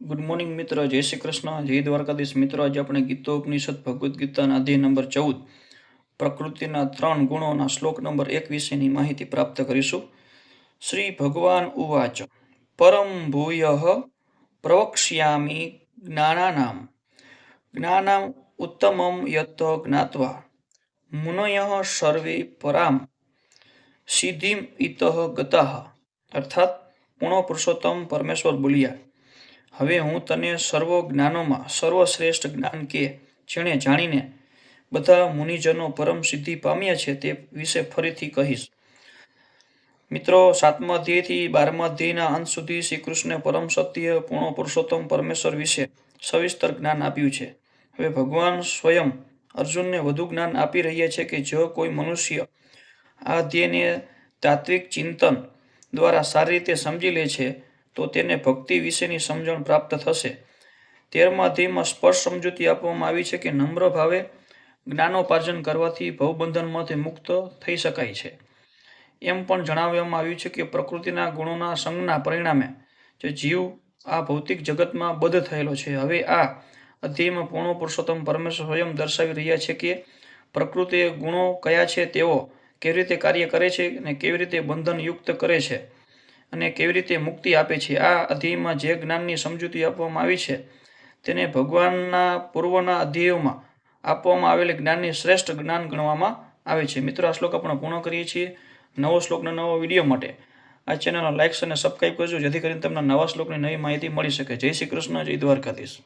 Good morning મિત્ર, જય શ્રી કૃષ્ણ. જય દ્વારકાધીશ મિત્રો, આજે આપણે ગીતો, ઉપનિષદ, ભગવદ્ ગીતાના અધ્યાય નંબર ચૌદ પ્રકૃતિના ત્રણ ગુણોના શ્લોક નંબર એક વિશેની માહિતી પ્રાપ્ત કરીશું. શ્રી ભગવાન ઉવાચ, પરમ ભૂય પ્રવક્ષ્યામિ જ્ઞાનાનામ. જ્ઞાનામ ઉત્તમમ યત જ્ઞાત્વા. મુનય સર્વે પરામ સિદ્ધિમ ઇતઃ ગતા. અર્થાત પૂર્ણ પુરુષોત્તમ પરમેશ્વર બોલ્યા. હવે હું તને સર્વ જ્ઞાનોમાં સર્વશ્રેષ્ઠ જ્ઞાન કે જેણે જાણીને બધા મુનિજનો પરમ સિદ્ધિ પામ્યા છે તે વિશે ફરીથી કહીશ. મિત્રો, સાતમા અધ્યાયથી બારમા અધ્યાયના અંત સુધી શ્રી કૃષ્ણે પરમ સત્ય પૂર્ણ પુરુષોત્તમ પરમેશ્વર વિશે સવિસ્તર જ્ઞાન આપ્યું છે. હવે ભગવાન સ્વયં અર્જુનને વધુ જ્ઞાન આપી રહ્યા છે કે જો કોઈ મનુષ્ય આ અધ્યયને તાત્વિક ચિંતન દ્વારા સારી રીતે સમજી લે છે તો તેને ભક્તિ વિશેની સમજણ પ્રાપ્ત થશે. તેરમાં અધ્યાયમાં સ્પષ્ટ સમજૂતી આપવામાં આવી છે કે નમ્ર ભાવે જ્ઞાનોપાર્જન કરવાથી ભવબંધનમાંથી મુક્ત થઈ શકાય છે. એમ પણ જણાવવામાં આવ્યું છે કે પ્રકૃતિના ગુણોના સંગના પરિણામે જે જીવ આ ભૌતિક જગતમાં બદ્ધ થયેલો છે. હવે આ અધ્યયમાં પૂર્ણ પુરુષોત્તમ પરમેશ્વર સ્વયં દર્શાવી રહ્યા છે કે પ્રકૃતિ ગુણો કયા છે, તેઓ કેવી રીતે કાર્ય કરે છે અને કેવી રીતે બંધન યુક્ત કરે છે. અને કેવી રીતે મુક્તિ આપે છે? આ અધ્યયમાં જે જ્ઞાનની સમજૂતી આપવામાં આવી છે, તેને ભગવાનના પૂર્વના અધ્યયોમાં આપવામાં આવેલ જ્ઞાનની શ્રેષ્ઠ જ્ઞાન ગણવામાં આવે છે. મિત્રો, આ શ્લોક આપણે પૂર્ણ કરીએ છીએ નવો શ્લોકનો નવો વીડિયો માટે. આ ચેનલનો લાઇક્સ અને સબસ્ક્રાઈબ કરજો, જેથી કરીને તમને નવા શ્લોકની નવી માહિતી મળી શકે. જય શ્રી કૃષ્ણ, જય દ્વારકાધીશ.